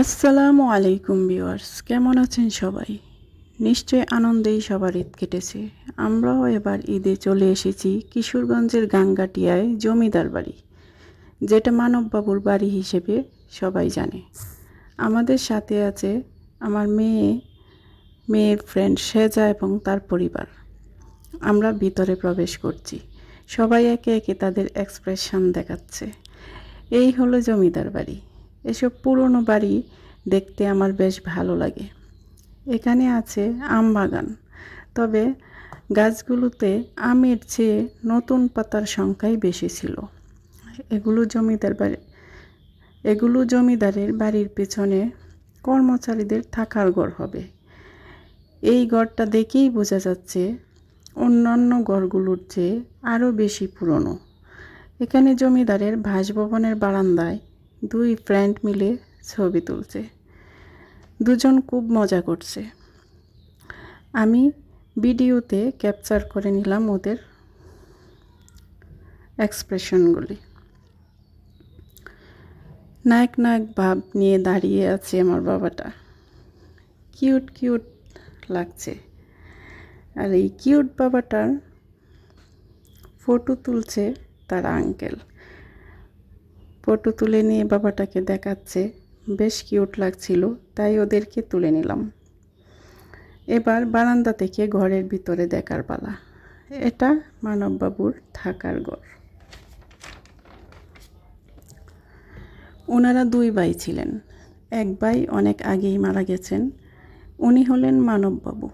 আসসালামু আলাইকুম ভিউয়ার্স, কেমন আছেন সবাই? নিশ্চয় আনন্দেই সবার ঈদ কেটেছে। আমরাও এবার ঈদে চলে এসেছি কিশোরগঞ্জের গাঙ্গাটিয়ায় জমিদার বাড়ি, যেটা মানববাবুর বাড়ি হিসেবে সবাই জানে। আমাদের সাথে আছে আমার মেয়ে, মেয়ের ফ্রেন্ড সেজা এবং তার পরিবার। আমরা ভিতরে প্রবেশ করছি। সবাই একে একে তাদের এক্সপ্রেশন দেখাচ্ছে। এই হলো জমিদার বাড়ি। এসব পুরনো বাড়ি দেখতে আমার বেশ ভালো লাগে। এখানে আছে আম বাগান। তবে গাছগুলোতে আমের চেয়ে নতুন পাতার সংখ্যাই বেশি ছিল। এগুলো জমিদার বাড়ি, এগুলো জমিদারের বাড়ির পেছনে কর্মচারীদের থাকার ঘর হবে। এই ঘরটা দেখেই বোঝা যাচ্ছে অন্যান্য ঘরগুলোর চেয়ে আরও বেশি পুরনো। এখানে জমিদারের বাসভবনের বারান্দায় দুই ফ্রেন্ড মিলে ছবি তুলছে। দুজন খুব মজা করছে। আমি ভিডিওতে ক্যাপচার করে নিলাম ওদের এক্সপ্রেশনগুলি নায়ক নায়ক ভাব নিয়ে দাঁড়িয়ে আছে আমার বাবাটা। কিউট কিউট লাগছে। আর এই কিউট বাবাটার ফটো তুলছে তার আঙ্কেল ফটো তুলে নিয়ে বাবাটাকে দেখাচ্ছে। বেশ কিউট লাগছিল, তাই ওদেরকে তুলে নিলাম। এবার বারান্দা থেকে ঘরের ভিতরে দেখার পালা। এটা মানববাবুর থাকার ঘর। ওনারা দুই ভাই ছিলেন। এক ভাই অনেক আগেই মারা গেছেন। উনি হলেন মানববাবু।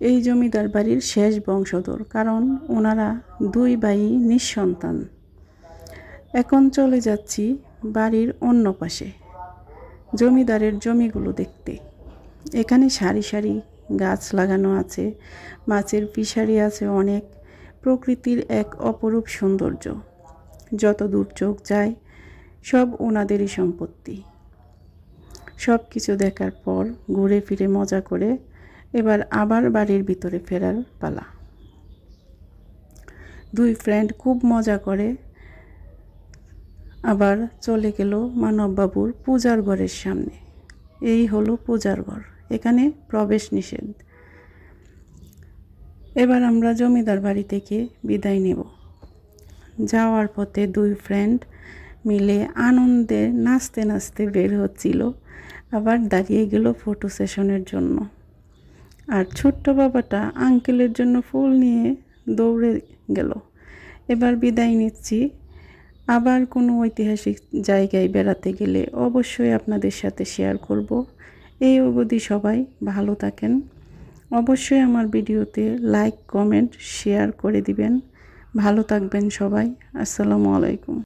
এই জমিদার বাড়ির শেষ বংশধর, কারণ ওনারা দুই ভাই নিঃসন্তান। এখন চলে যাচ্ছি বাড়ির অন্য পাশে, জমিদারের জমিগুলো দেখতে। এখানে সারি সারি গাছ লাগানো আছে, মাছের ফিশারি আছে অনেক, প্রকৃতির এক অপরূপ সৌন্দর্য। যত দূর চোখ যায়, সব ওনাদেরই সম্পত্তি। সব কিছু দেখার পর ঘুরে ফিরে মজা করে এবার আবার বাড়ির ভিতরে ফেরার পালা। দুই ফ্রেন্ড খুব মজা করে আবার চলে গেল মানববাবুর পূজার ঘরের সামনে। এই হলো পূজার ঘর, এখানে প্রবেশ নিষেধ। এবার আমরা জমিদার বাড়ি থেকে বিদায় নেব। যাওয়ার পথে দুই ফ্রেন্ড মিলে আনন্দে নাচতে নাচতে বের হচ্ছিল, আবার দাঁড়িয়ে গেল ফটো সেশনের জন্য। আর ছোট্ট বাবাটা আঙ্কেলের জন্য ফুল নিয়ে দৌড়ে গেল। এবার বিদায় নিচ্ছি আবার কোনো ঐতিহাসিক জায়গায় বেড়াতে গেলে অবশ্যই আপনাদের সাথে শেয়ার করব। এই অবধি সবাই ভালো থাকেন। অবশ্যই আমার ভিডিওতে লাইক কমেন্ট শেয়ার করে দিবেন। ভালো থাকবেন সবাই। আসসালামু আলাইকুম।